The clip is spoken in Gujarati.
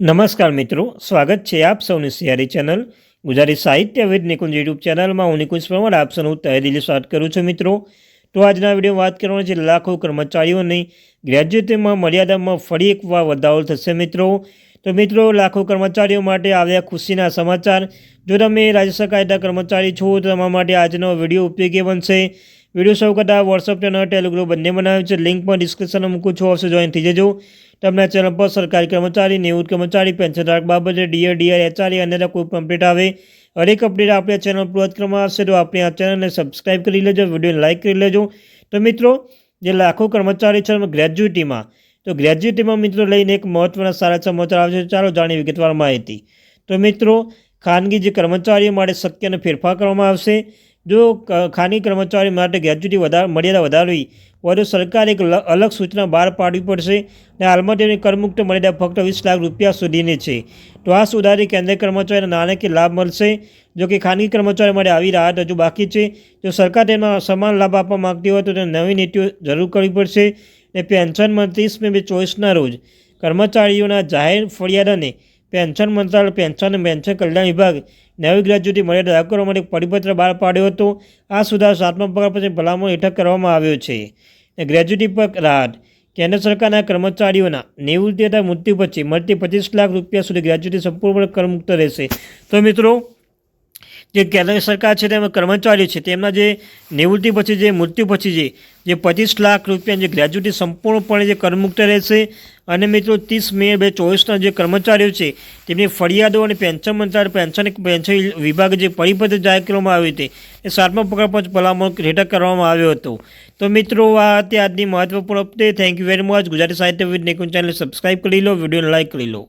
નમસ્કાર મિત્રો, સ્વાગત છે આપ સૌની સિયારી ચેનલ, ગુજરાતી સાહિત્ય વિદ નિકુંજ યુટ્યુબ ચેનલમાં. હું નિકુંજ પરમાર, આપ સૌનું તહે દિલી સ્વાગત કરું છું મિત્રો. તો આજના વીડિયો વાત કરવાની છે લાખો કર્મચારીઓની ગ્રેજ્યુએટમાં મર્યાદામાં ફરી એકવાર વધારો થશે મિત્રો. તો મિત્રો, લાખો કર્મચારીઓ માટે આવ્યા ખુશીના સમાચાર. જો તમે રાજ્ય સરકારના કર્મચારી છો, તો તમારા માટે આજનો વીડિયો ઉપયોગી બનશે. વીડિયો સૌ કરતા વોટ્સઅપ ચેનલ ટેલિગ્રુપ બંને બનાવ્યું છે. લિંક પણ ડિસ્ક્રિપ્શનમાં મૂકું છું. અવશ્ય જોઈન થઈ જજો. તમને ચેનલ પર સરકારી કર્મચારી, નિવૃત્ત કર્મચારી પેન્શનધારક બાબતે ડીઆર ડીઆર એચઆરએ અને કોઈ પણ અપડેટ આવે. હરેક અપડેટ આપણે ચેનલ પર કરવામાં આવશે. તો આપણે આ ચેનલને સબસ્ક્રાઇબ કરી લેજો. વિડીયોને લાઇક કરી લેજો. તો મિત્રો, જે લાખો કર્મચારી છે ગ્રેજ્યુએટીમાં તો ગ્રેજ્યુએટીમાં મિત્રો લઈને એક મહત્ત્વના સારા સમાચાર આવે છે. ચાલો જાણીએ વિગતવાર માહિતી. તો મિત્રો, ખાનગી જે કર્મચારીઓ માટે શક્યનો ફેરફાર કરવામાં આવશે જો ખાનગી કર્મચારીઓ માટે ગ્રેજ્યુટી વધાર, મર્યાદા વધારવી હોય તો સરકારે એક અલગ સૂચના બહાર પાડવી પડશે અને હાલમાં તેની કરમુક્ત મર્યાદા ફક્ત વીસ લાખ રૂપિયા સુધીની છે. તો આ સુધારી કેન્દ્રીય કર્મચારીને નાણાકીય લાભ મળશે, જો કે ખાનગી કર્મચારીઓ માટે આવી રાહત હજુ બાકી છે. જો સરકાર તેમાં સમાન લાભ આપવા માંગતી હોય તો તેને નવી નીતિઓ જરૂર કરવી પડશે અને પેન્શનમાં ત્રીસ મે બે ચોવીસના રોજ કર્મચારીઓના જાહેર ફરિયાદ અને પેન્શન મંત્રાલય, પેન્શન અને પેન્શન કલ્યાણ વિભાગ નવી ગ્રેજ્યુટી મર્યાદા લાગુ કરવા માટે પરિપત્ર બહાર પાડ્યો હતો. આ સુધારો સાતમા પગાર પછી ભલામણ હેઠળ કરવામાં આવ્યો છે. ગ્રેજ્યુટી પર રાહત. કેન્દ્ર સરકારના કર્મચારીઓના નિવૃત્તિ તથા મૃત્યુ પછી મળતી પચીસ લાખ રૂપિયા સુધી ગ્રેજ્યુટી સંપૂર્ણપણે કરમુક્ત રહેશે. તો મિત્રો જે કેન્દ્ર સરકાર છે તેમાં કર્મચારીઓ છે, તેમના જે નિવૃત્તિ પછી જે મૃત્યુ પછી જે જે પચીસ લાખ રૂપિયા જે ગ્રેજ્યુટી સંપૂર્ણપણે જે કરમુક્ત રહેશે. અને મિત્રો ત્રીસ મે બે ચોવીસના જે કર્મચારીઓ છે, તેમની ફરિયાદો અને પેન્શન મંત્રાલય પેન્શન પેન્શન વિભાગ જે પરિપત્ર જાહેર કરવામાં આવ્યું તે, એ સાતમા પગાર ભલામણ હેઠળ કરવામાં આવ્યો હતો. તો મિત્રો, આ હતી આજની મહત્વપૂર્ણ update thank you very much Gujarati સાહિત્ય વિદ નિકુંજ ચેનલ સબસ્ક્રાઈબ કરી લો, વિડીયોને લાઇક કરી લો.